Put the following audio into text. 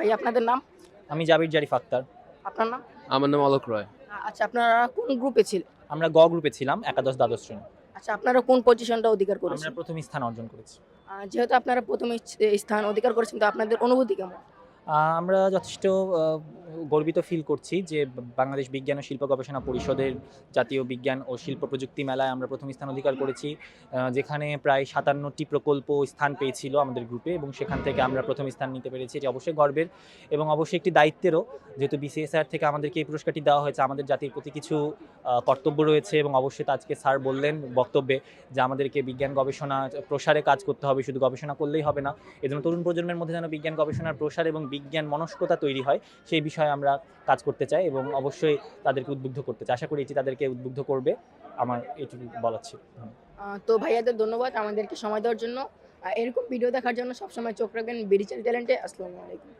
ভাই আপনাদের নাম? আমি জাবির জারিফ আক্তার। আপনার নাম? আমার নাম অলোক রয়। আচ্ছা আপনারা কোন গ্রুপে ছিলেন আমরা গ গ্রুপে ছিলাম একাদশ দ্বাদশ শ্রেণি। আচ্ছা আপনারা কোন পজিশনটা অধিকার আমরা করেছেন? প্রথম স্থান অর্জন করেছি। যেহেতু আপনারা প্রথম স্থান অধিকার করেছেন তো আপনাদের অনুভূতি কেমন? আমরা যথেষ্ট গর্বিত ফিল করছি যে বাংলাদেশ বিজ্ঞান ও শিল্প গবেষণা পরিষদের জাতীয় বিজ্ঞান ও শিল্প প্রযুক্তি মেলায় আমরা প্রথম স্থান অধিকার করেছি যেখানে প্রায় সাতান্নটি প্রকল্প স্থান পেয়েছিল আমাদের গ্রুপে এবং সেখান থেকে আমরা প্রথম স্থান নিতে পেরেছি, এটি অবশ্যই গর্বের এবং অবশ্যই একটি দায়িত্বেরও। যেহেতু বিসিএসআর থেকে আমাদেরকে এই পুরস্কারটি দেওয়া হয়েছে, আমাদের জাতির প্রতি কিছু কর্তব্য রয়েছে এবং অবশ্যই আজকে স্যার বললেন বক্তব্যে যে আমাদেরকে বিজ্ঞান গবেষণা প্রসারে কাজ করতে হবে, শুধু গবেষণা করলেই হবে না, এজন্য তরুণ প্রজন্মের মধ্যে যেন বিজ্ঞান গবেষণার প্রসার এবং বিজ্ঞান মনস্কতা তৈরি হয়, সেই বিষয়ে আমরা কাজ করতে চাই এবং অবশ্যই তাদেরকে উদ্বুদ্ধ করতে চাই। আশা করি এটি তাদেরকে উদ্বুদ্ধ করবে। আমার এটুকু বলার ছিল। তো ভাইয়াদের ধন্যবাদ। আমাদেরকে সময় দেওয়ার জন্য। এরকম ভিডিও দেখার জন্য সবসময় চোখ রাখবেন। বিডিচাল ট্যালেন্টে। আসসালামু আলাইকুম।